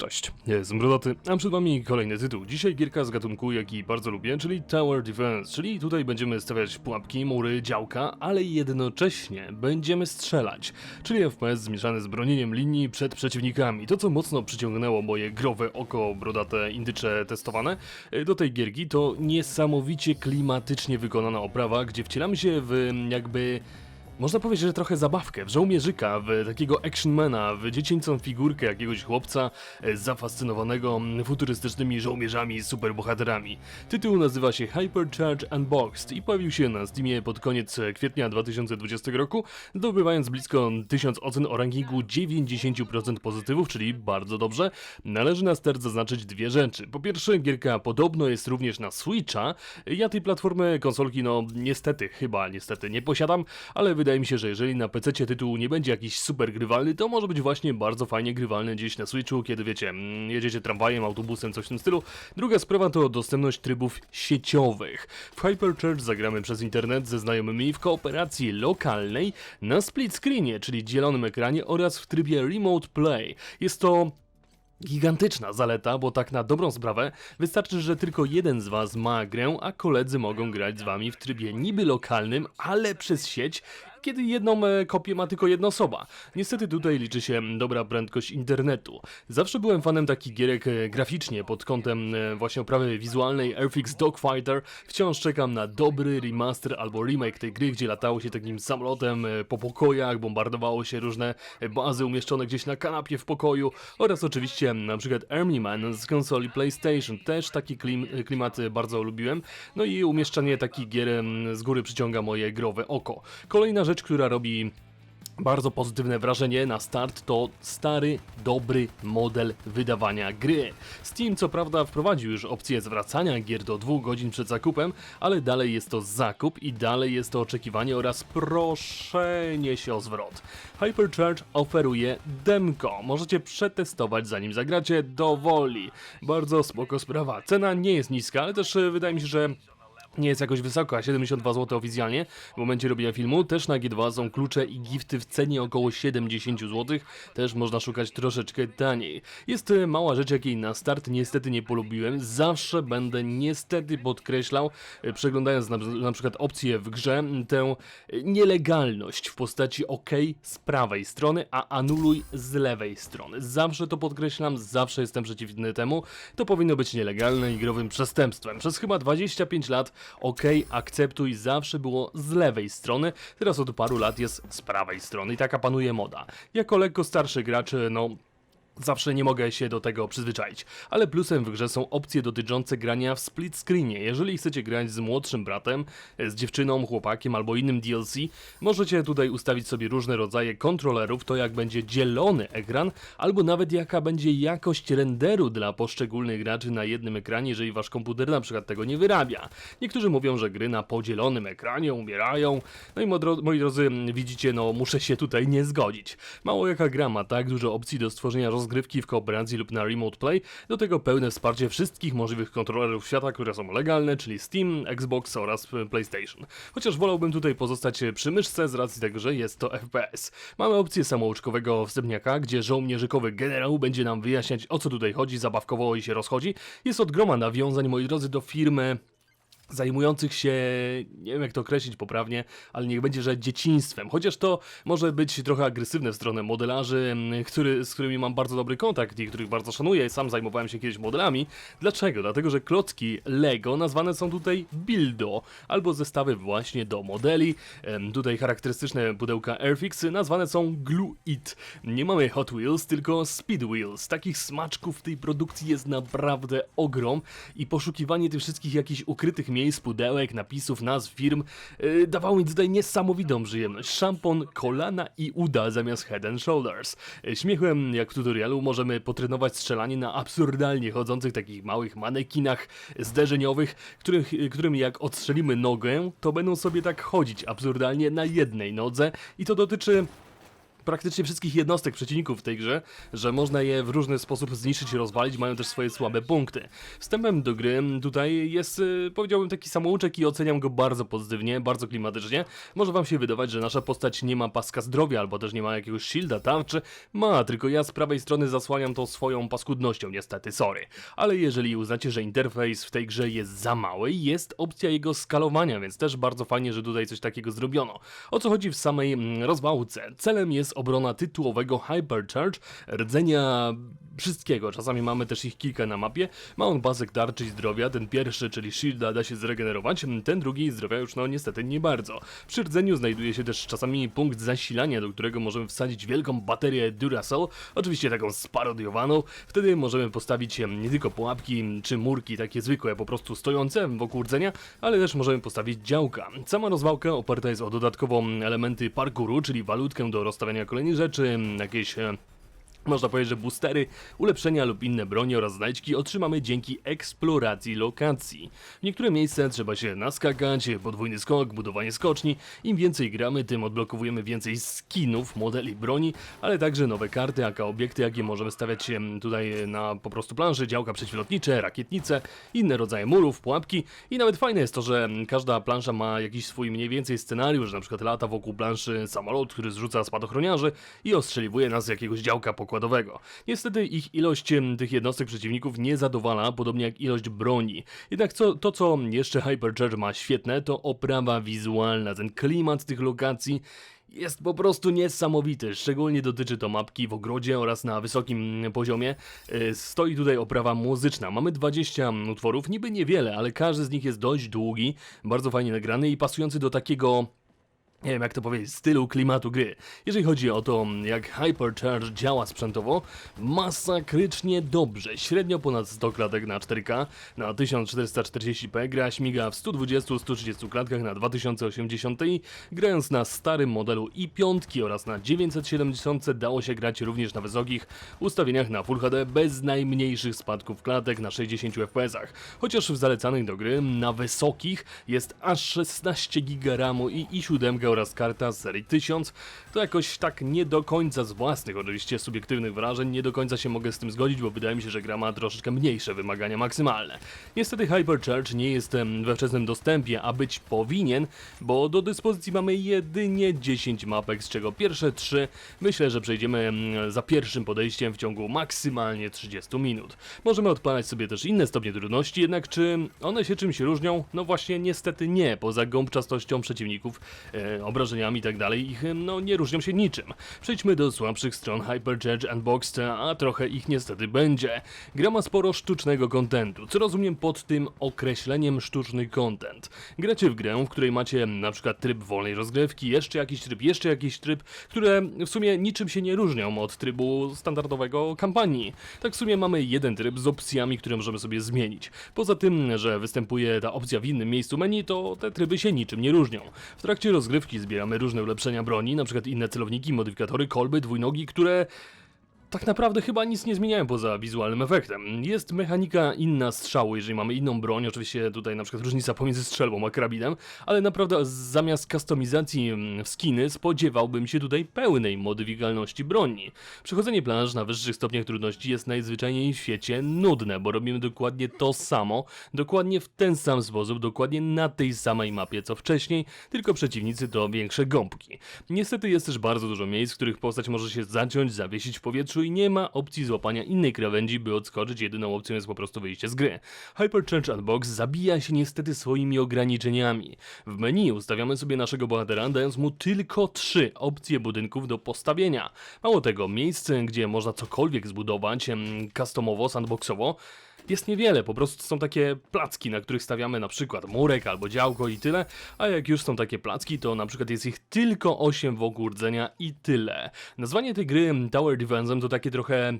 Cześć, jestem Brodaty, a przed wami kolejny tytuł. Dzisiaj gierka z gatunku, jaki bardzo lubię, czyli Tower Defense, czyli tutaj będziemy stawiać pułapki, mury, działka, ale jednocześnie będziemy strzelać, czyli FPS zmieszany z bronieniem linii przed przeciwnikami. To, co mocno przyciągnęło moje growe oko brodate indycze testowane e, do tej gierki, to niesamowicie klimatycznie wykonana oprawa, gdzie wcielamy się w mm, jakby... Można powiedzieć, że trochę zabawkę, w żołnierzyka, w takiego actionmana, w dziecięcą figurkę jakiegoś chłopca e, zafascynowanego futurystycznymi żołnierzami i superbohaterami. Tytuł nazywa się Hypercharge Unboxed i pojawił się na Steamie pod koniec e, kwietnia 2020 roku, zdobywając blisko 1000 ocen o rankingu 90% pozytywów, czyli bardzo dobrze. Należy na start zaznaczyć dwie rzeczy. Po pierwsze, gierka podobno jest również na Switcha. Ja tej platformy konsolki, no niestety, chyba niestety nie posiadam, ale wydaje mi się, że jeżeli na PC tytuł nie będzie jakiś super grywalny, to może być właśnie bardzo fajnie grywalny gdzieś na Switchu, kiedy wiecie, mm, jedziecie tramwajem, autobusem, coś w tym stylu. Druga sprawa to dostępność trybów sieciowych. W Hyperchurch zagramy przez internet ze znajomymi w kooperacji lokalnej na split screenie, czyli dzielonym ekranie oraz w trybie Remote Play. Jest to Gigantyczna zaleta, bo tak na dobrą sprawę wystarczy, że tylko jeden z was ma grę, a koledzy mogą grać z wami w trybie niby lokalnym, ale przez sieć, kiedy jedną e, kopię ma tylko jedna osoba. Niestety tutaj liczy się dobra prędkość internetu. Zawsze byłem fanem takich gierek e, graficznie pod kątem e, właśnie oprawy wizualnej Airfix Dogfighter. Wciąż czekam na dobry remaster albo remake tej gry, gdzie latało się takim samolotem po pokojach, bombardowało się różne bazy umieszczone gdzieś na kanapie w pokoju oraz oczywiście na przykład Army Man z konsoli PlayStation. Też taki klim, klimat bardzo lubiłem. No i umieszczanie takich gier em, z góry przyciąga moje growe oko. Kolejna rzecz, która robi bardzo pozytywne wrażenie na start to stary, dobry model wydawania gry. Steam co prawda wprowadził już opcję zwracania gier do 2 godzin przed zakupem, ale dalej jest to zakup i dalej jest to oczekiwanie oraz proszenie się o zwrot. Hypercharge oferuje demko. Możecie przetestować zanim zagracie do woli. Bardzo spoko sprawa. Cena nie jest niska, ale też e, wydaje mi się, że nie jest jakoś wysoka, 72 zł oficjalnie. W momencie robienia filmu też na G2 są klucze i gifty w cenie około 70 zł. Też można szukać troszeczkę taniej. Jest e, mała rzecz, jakiej na start niestety nie polubiłem. Zawsze będę niestety podkreślał, e, przeglądając na, na przykład opcje w grze, tę e, nielegalność w postaci OK z prawej strony, a anuluj z lewej strony. Zawsze to podkreślam, zawsze jestem przeciwny temu. To powinno być nielegalne i growym przestępstwem. Przez chyba 25 lat OK, akceptuj zawsze było z lewej strony, teraz od paru lat jest z prawej strony i taka panuje moda. Jako lekko starszy gracz, no Zawsze nie mogę się do tego przyzwyczaić, ale plusem w grze są opcje dotyczące grania w split screenie. Jeżeli chcecie grać z młodszym bratem, z dziewczyną, chłopakiem albo innym DLC, możecie tutaj ustawić sobie różne rodzaje kontrolerów, to jak będzie dzielony ekran, albo nawet jaka będzie jakość renderu dla poszczególnych graczy na jednym ekranie, jeżeli wasz komputer na przykład tego nie wyrabia. Niektórzy mówią, że gry na podzielonym ekranie umierają, no i moi dro- moi drodzy, widzicie, no muszę się tutaj nie zgodzić. Mało jaka gra ma tak dużo opcji do stworzenia rozgrywki w kooperacji lub na remote play, do tego pełne wsparcie wszystkich możliwych kontrolerów świata, które są legalne, czyli Steam, Xbox oraz e, PlayStation. Chociaż wolałbym tutaj pozostać e, przy myszce z racji tego, że jest to FPS. Mamy opcję samouczkowego wstępniaka, gdzie żołnierzykowy generał będzie nam wyjaśniać o co tutaj chodzi, zabawkowo i się rozchodzi. Jest od groma nawiązań, moi drodzy, do firmy zajmujących się, nie wiem jak to określić poprawnie, ale niech będzie, że dzieciństwem. Chociaż to może być trochę agresywne w stronę modelarzy, mm, który, z którymi mam bardzo dobry kontakt i których bardzo szanuję. Sam zajmowałem się kiedyś modelami. Dlaczego? Dlatego, że klocki Lego nazwane są tutaj Buildo, albo zestawy właśnie do modeli. Tutaj charakterystyczne pudełka Airfix nazwane są Glue It. Nie mamy Hot Wheels, tylko Speed Wheels. Takich smaczków w tej produkcji jest naprawdę ogrom i poszukiwanie tych wszystkich jakichś ukrytych miejsc, pudełek, napisów, nazw firm yy, dawało mi tutaj niesamowitą przyjemność. Szampon, kolana i uda zamiast head and shoulders. Yy, Śmiechłem, jak w tutorialu, możemy potrenować strzelanie na absurdalnie chodzących takich małych manekinach zderzeniowych, których, yy, którym jak odstrzelimy nogę, to będą sobie tak chodzić absurdalnie na jednej nodze i to dotyczy praktycznie wszystkich jednostek przeciwników w tej grze, że można je w różny sposób zniszczyć i rozwalić, mają też swoje słabe punkty. Wstępem do gry tutaj jest, y, powiedziałbym, taki samouczek i oceniam go bardzo pozytywnie, bardzo klimatycznie. Może wam się wydawać, że nasza postać nie ma paska zdrowia, albo też nie ma jakiegoś shielda, tarczy. Ma, tylko ja z prawej strony zasłaniam to swoją paskudnością, niestety, sorry. Ale jeżeli uznacie, że interfejs w tej grze jest za mały, jest opcja jego skalowania, więc też bardzo fajnie, że tutaj coś takiego zrobiono. O co chodzi w samej mm, rozwałce? Celem jest obrona tytułowego Hypercharge, rdzenia wszystkiego. Czasami mamy też ich kilka na mapie. Ma on pasek tarczy i zdrowia. Ten pierwszy, czyli shielda, da się zregenerować. Ten drugi zdrowia już no niestety nie bardzo. Przy rdzeniu znajduje się też czasami punkt zasilania, do którego możemy wsadzić wielką baterię Duracell, oczywiście taką sparodiowaną. Wtedy możemy postawić nie tylko pułapki czy murki takie zwykłe, po prostu stojące wokół rdzenia, ale też możemy postawić działka. Sama rozwałka oparta jest o dodatkowo elementy parkouru, czyli walutkę do rozstawiania kolejnych rzeczy, jakieś e, można powiedzieć, że boostery, ulepszenia lub inne broni oraz znajdźki otrzymamy dzięki eksploracji lokacji. W niektóre miejsca trzeba się naskakać, podwójny skok, budowanie skoczni. Im więcej gramy, tym odblokowujemy więcej skinów, modeli broni, ale także nowe karty, aka obiekty, jakie możemy stawiać em, tutaj na po prostu planszy, działka przeciwlotnicze, rakietnice, inne rodzaje murów, pułapki i nawet fajne jest to, że każda plansza ma jakiś swój mniej więcej scenariusz, na przykład lata wokół planszy samolot, który zrzuca spadochroniarzy i ostrzeliwuje nas z jakiegoś działka pokładowego. Niestety ich ilość tych jednostek przeciwników nie zadowala, podobnie jak ilość broni. Jednak co, to, co jeszcze Hypercharge ma świetne, to oprawa wizualna, ten klimat tych lokacji jest po prostu niesamowity, szczególnie dotyczy to mapki w ogrodzie oraz na wysokim poziomie. Yy, Stoi tutaj oprawa muzyczna. Mamy 20 utworów, niby niewiele, ale każdy z nich jest dość długi, bardzo fajnie nagrany i pasujący do takiego nie wiem jak to powiedzieć, stylu klimatu gry. Jeżeli chodzi o to, jak Hypercharge działa sprzętowo, masakrycznie dobrze. Średnio ponad 100 klatek na 4K, na 1440p gra śmiga w 120-130 klatkach na 2080 i grając na starym modelu i5 oraz na 970 dało się grać również na wysokich ustawieniach na Full HD bez najmniejszych spadków klatek na 60 fps. Chociaż w zalecanych do gry na wysokich jest aż 16 GB RAMu i i7 oraz karta z serii 1000, to jakoś tak nie do końca z własnych, oczywiście subiektywnych wrażeń, nie do końca się mogę z tym zgodzić, bo wydaje mi się, że gra ma troszeczkę mniejsze wymagania maksymalne. Niestety Hypercharge nie jest we wczesnym dostępie, a być powinien, bo do dyspozycji mamy jedynie 10 mapek, z czego pierwsze 3 myślę, że przejdziemy em, za pierwszym podejściem w ciągu maksymalnie 30 minut. Możemy odpalać sobie też inne stopnie trudności, jednak czy one się czymś różnią? No właśnie niestety nie, poza gąbczastością przeciwników, e, obrażeniami i tak ich no nie różnią się niczym. Przejdźmy do słabszych stron Hypercharge Unboxed, a trochę ich niestety będzie. Gra ma sporo sztucznego kontentu, co rozumiem pod tym określeniem sztuczny content. Gracie w grę, w której macie na przykład tryb wolnej rozgrywki, jeszcze jakiś tryb, jeszcze jakiś tryb, które w sumie niczym się nie różnią od trybu standardowego kampanii. Tak w sumie mamy jeden tryb z opcjami, które możemy sobie zmienić. Poza tym, że występuje ta opcja w innym miejscu menu, to te tryby się niczym nie różnią. W trakcie rozgrywki zbieramy różne ulepszenia broni, na przykład inne celowniki, modyfikatory, kolby, dwójnogi, które tak naprawdę chyba nic nie zmieniają poza wizualnym efektem. Jest mechanika inna strzału, jeżeli mamy inną broń, oczywiście tutaj na przykład różnica pomiędzy strzelbą a karabinem, ale naprawdę zamiast kustomizacji mm, w skiny spodziewałbym się tutaj pełnej modyfikalności broni. Przechodzenie planż na wyższych stopniach trudności jest najzwyczajniej w świecie nudne, bo robimy dokładnie to samo, dokładnie w ten sam sposób, dokładnie na tej samej mapie co wcześniej, tylko przeciwnicy to większe gąbki. Niestety jest też bardzo dużo miejsc, w których postać może się zaciąć, zawiesić w powietrzu i nie ma opcji złapania innej krawędzi, by odskoczyć, jedyną opcją jest po prostu wyjście z gry. Hypercharge Unbox zabija się niestety swoimi ograniczeniami. W menu ustawiamy sobie naszego bohatera, dając mu tylko trzy opcje budynków do postawienia. Mało tego, miejsce, gdzie można cokolwiek zbudować, customowo, sandboxowo, jest niewiele, po prostu są takie placki, na których stawiamy na przykład murek albo działko i tyle, a jak już są takie placki, to na przykład jest ich tylko 8 wokół rdzenia i tyle. Nazwanie tej gry Tower Defense'em to takie trochę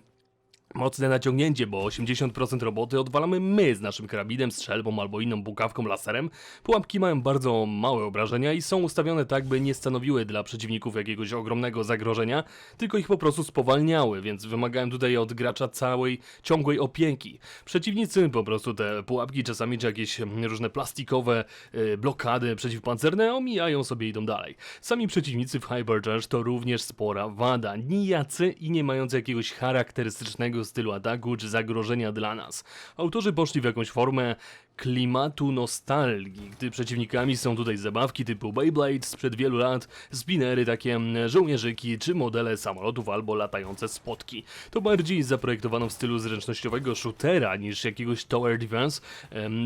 Mocne naciągnięcie, bo 80% roboty odwalamy my z naszym karabinem, strzelbą albo inną bukawką laserem. Pułapki mają bardzo małe obrażenia i są ustawione tak, by nie stanowiły dla przeciwników jakiegoś ogromnego zagrożenia, tylko ich po prostu spowalniały, więc wymagają tutaj od gracza całej, ciągłej opieki. Przeciwnicy po prostu te pułapki czasami, czy jakieś różne plastikowe y, blokady przeciwpancerne omijają sobie i idą dalej. Sami przeciwnicy w Hypercharge to również spora wada, nijacy i nie mający jakiegoś charakterystycznego stylu ataku czy zagrożenia dla nas. Autorzy poszli w jakąś formę klimatu nostalgii, gdy przeciwnikami są tutaj zabawki typu Beyblade sprzed wielu lat, spinery takie mm, żołnierzyki czy modele samolotów albo latające spotki. To bardziej zaprojektowano w stylu zręcznościowego shootera niż jakiegoś tower defense.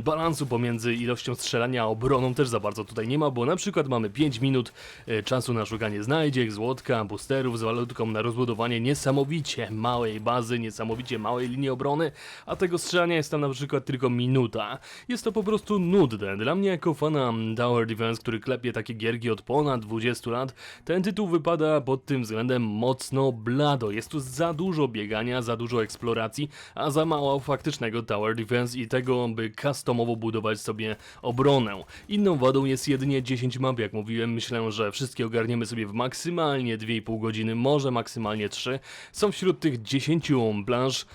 Balansu pomiędzy ilością strzelania a obroną też za bardzo tutaj nie ma, bo na przykład mamy 5 minut e, czasu na szukanie znajdziek, złotka, boosterów z walutką na rozbudowanie niesamowicie małej bazy, niesamowicie małej linii obrony, a tego strzelania jest tam na przykład tylko minuta. Jest to po prostu nudne. Dla mnie jako fana Tower Defense, który klepie takie gierki od ponad 20 lat, ten tytuł wypada pod tym względem mocno blado. Jest tu za dużo biegania, za dużo eksploracji, a za mało faktycznego Tower Defense i tego, by customowo budować sobie obronę. Inną wadą jest jedynie 10 map, jak mówiłem. Myślę, że wszystkie ogarniemy sobie w maksymalnie 2,5 godziny, może maksymalnie 3. Są wśród tych 10 planż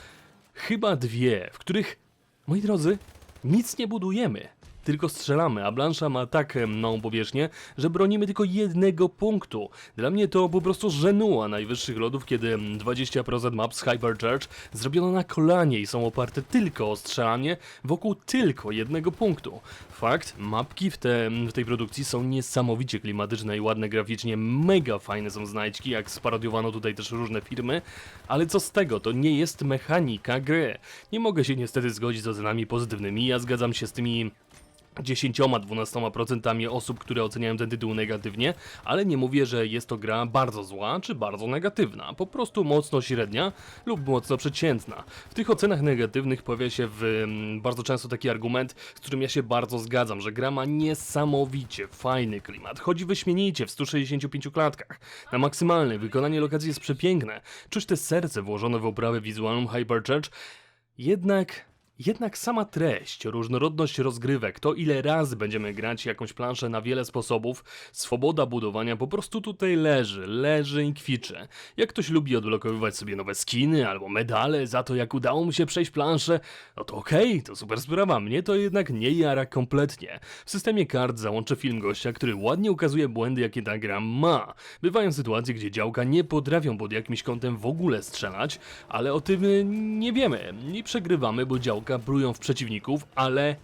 chyba dwie, w których, moi drodzy, nic nie budujemy. Tylko strzelamy, a Blansza ma tak małą powierzchnię, że bronimy tylko jednego punktu. Dla mnie to po prostu żenuła najwyższych lodów, kiedy em, 20% map z Hypercharge zrobiono na kolanie i są oparte tylko o strzelanie wokół tylko jednego punktu. Fakt, mapki w, te, w tej produkcji są niesamowicie klimatyczne i ładne graficznie, mega fajne są znajdźki, jak sparodiowano tutaj też różne firmy, ale co z tego, to nie jest mechanika gry. Nie mogę się niestety zgodzić z ocenami pozytywnymi, ja zgadzam się z tymi 10-12% osób, które oceniają ten tytuł negatywnie, ale nie mówię, że jest to gra bardzo zła czy bardzo negatywna, po prostu mocno średnia lub mocno przeciętna. W tych ocenach negatywnych pojawia się w, mm, bardzo często taki argument, z którym ja się bardzo zgadzam, że gra ma niesamowicie fajny klimat, chodzi wyśmienicie w 165 klatkach, na maksymalnej, wykonanie lokacji jest przepiękne, czuć te serce włożone w oprawę wizualną Hypercharge, jednak jednak sama treść, różnorodność rozgrywek, to ile razy będziemy grać jakąś planszę na wiele sposobów, swoboda budowania po prostu tutaj leży, leży i kwiczy. Jak ktoś lubi odblokowywać sobie nowe skiny albo medale za to, jak udało mu się przejść planszę, no to okej, to super sprawa, mnie to jednak nie jara kompletnie. W systemie kart załączę film gościa, który ładnie ukazuje błędy, jakie ta gra ma. Bywają sytuacje, gdzie działka nie potrafią pod jakimś kątem w ogóle strzelać, ale o tym y, nie wiemy i przegrywamy, bo działka plują w przeciwników, ale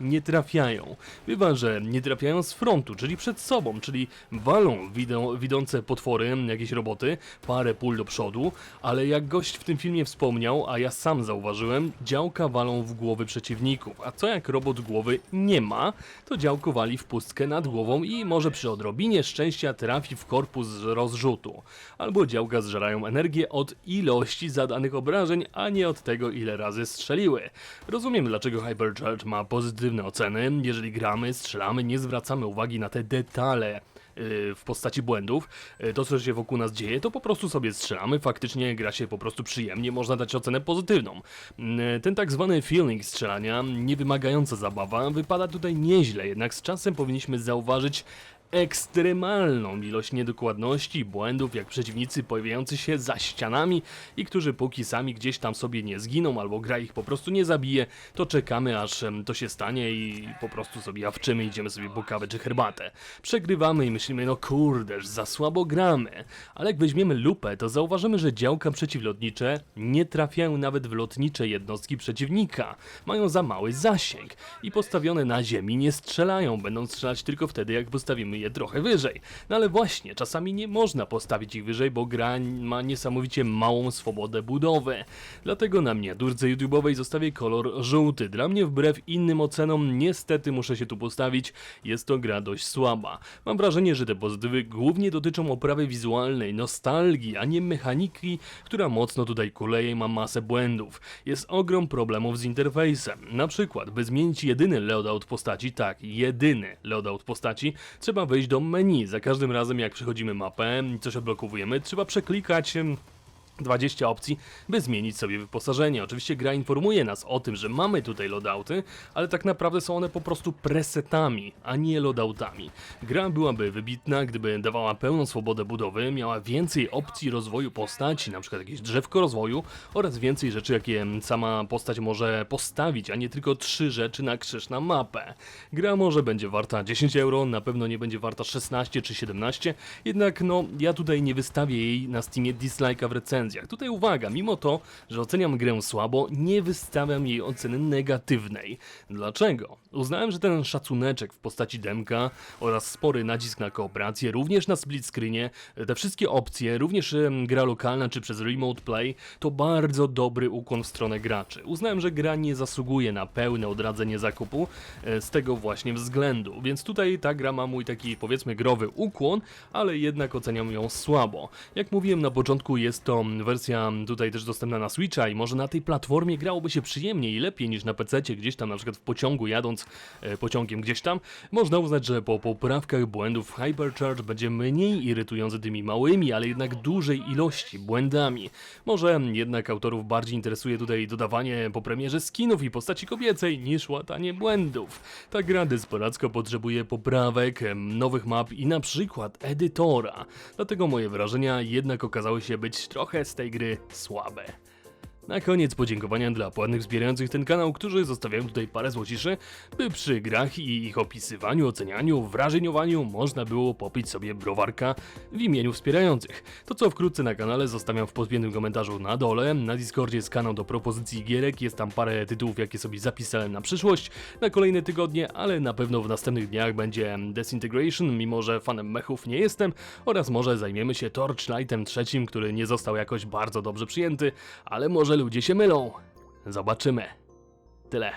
nie trafiają. Bywa, że nie trafiają z frontu, czyli przed sobą, czyli walą widą, widzące potwory, jakieś roboty, parę pól do przodu, ale jak gość w tym filmie wspomniał, a ja sam zauważyłem, działka walą w głowy przeciwników, a co jak robot głowy nie ma, to działko wali w pustkę nad głową i może przy odrobinie szczęścia trafi w korpus rozrzutu. Albo działka zżerają energię od ilości zadanych obrażeń, a nie od tego ile razy strzeliły. Rozumiem dlaczego Hypercharge ma pozytywne oceny, jeżeli gramy, strzelamy, nie zwracamy uwagi na te detale yy, w postaci błędów, yy, to co się wokół nas dzieje, to po prostu sobie strzelamy, faktycznie gra się po prostu przyjemnie, można dać ocenę pozytywną. Yy, Ten tak zwany feeling strzelania, niewymagająca zabawa, wypada tutaj nieźle, jednak z czasem powinniśmy zauważyć ekstremalną ilość niedokładności błędów, jak przeciwnicy pojawiający się za ścianami i którzy póki sami gdzieś tam sobie nie zginą albo gra ich po prostu nie zabije, to czekamy aż to się stanie i po prostu sobie jawczymy, idziemy sobie po kawę czy herbatę. Przegrywamy i myślimy, no kurdeż, za słabo gramy. Ale jak weźmiemy lupę, to zauważymy, że działka przeciwlotnicze nie trafiają nawet w lotnicze jednostki przeciwnika. Mają za mały zasięg i postawione na ziemi nie strzelają, będą strzelać tylko wtedy, jak postawimy je trochę wyżej. No ale właśnie, czasami nie można postawić ich wyżej, bo gra ma niesamowicie małą swobodę budowy. Dlatego na miniaturce YouTube'owej zostawię kolor żółty. Dla mnie wbrew innym ocenom, niestety muszę się tu postawić, jest to gra dość słaba. Mam wrażenie, że te pozytywy głównie dotyczą oprawy wizualnej, nostalgii, a nie mechaniki, która mocno tutaj kuleje i ma masę błędów. Jest ogrom problemów z interfejsem. Na przykład, by zmienić jedyny loadout postaci, tak, jedyny loadout postaci, trzeba wejść do menu. Za każdym razem jak przechodzimy mapę i coś odblokowujemy, trzeba przeklikać 20 opcji, by zmienić sobie wyposażenie. Oczywiście gra informuje nas o tym, że mamy tutaj loadouty, ale tak naprawdę są one po prostu presetami, a nie loadoutami. Gra byłaby wybitna, gdyby dawała pełną swobodę budowy, miała więcej opcji rozwoju postaci, przykład jakieś drzewko rozwoju oraz więcej rzeczy, jakie sama postać może postawić, a nie tylko trzy rzeczy na krzyż na mapę. Gra może będzie warta 10 euro, na pewno nie będzie warta 16 czy 17, jednak no ja tutaj nie wystawię jej na Steamie dislike'a w recenzjach. Tutaj uwaga, mimo to, że oceniam grę słabo, nie wystawiam jej oceny negatywnej. Dlaczego? Uznałem, że ten szacuneczek w postaci demka oraz spory nacisk na kooperację, również na split screenie, te wszystkie opcje, również gra lokalna czy przez remote play, to bardzo dobry ukłon w stronę graczy. Uznałem, że gra nie zasługuje na pełne odradzenie zakupu e, z tego właśnie względu, więc tutaj ta gra ma mój taki powiedzmy growy ukłon, ale jednak oceniam ją słabo. Jak mówiłem na początku, jest to wersja tutaj też dostępna na Switcha i może na tej platformie grałoby się przyjemniej i lepiej niż na PC, gdzieś tam na przykład w pociągu jadąc e, pociągiem gdzieś tam. Można uznać, że po poprawkach błędów Hypercharge będzie mniej irytujący tymi małymi, ale jednak dużej ilości błędami. Może jednak autorów bardziej interesuje tutaj dodawanie po premierze skinów i postaci kobiecej niż łatanie błędów. Ta gra desperacko potrzebuje poprawek, nowych map i na przykład edytora. Dlatego moje wrażenia jednak okazały się być trochę z tej gry słabe. Na koniec podziękowania dla płatnych wspierających ten kanał, którzy zostawiają tutaj parę złociszy, by przy grach i ich opisywaniu, ocenianiu, wrażeniowaniu można było popić sobie browarka w imieniu wspierających. To co wkrótce na kanale zostawiam w podpiętym komentarzu na dole. Na Discordzie jest kanał do propozycji gierek, jest tam parę tytułów, jakie sobie zapisałem na przyszłość, na kolejne tygodnie, ale na pewno w następnych dniach będzie Desintegration, mimo że fanem mechów nie jestem, oraz może zajmiemy się Torchlightem trzecim, który nie został jakoś bardzo dobrze przyjęty, ale może ludzie się mylą. Zobaczymy. Tyle.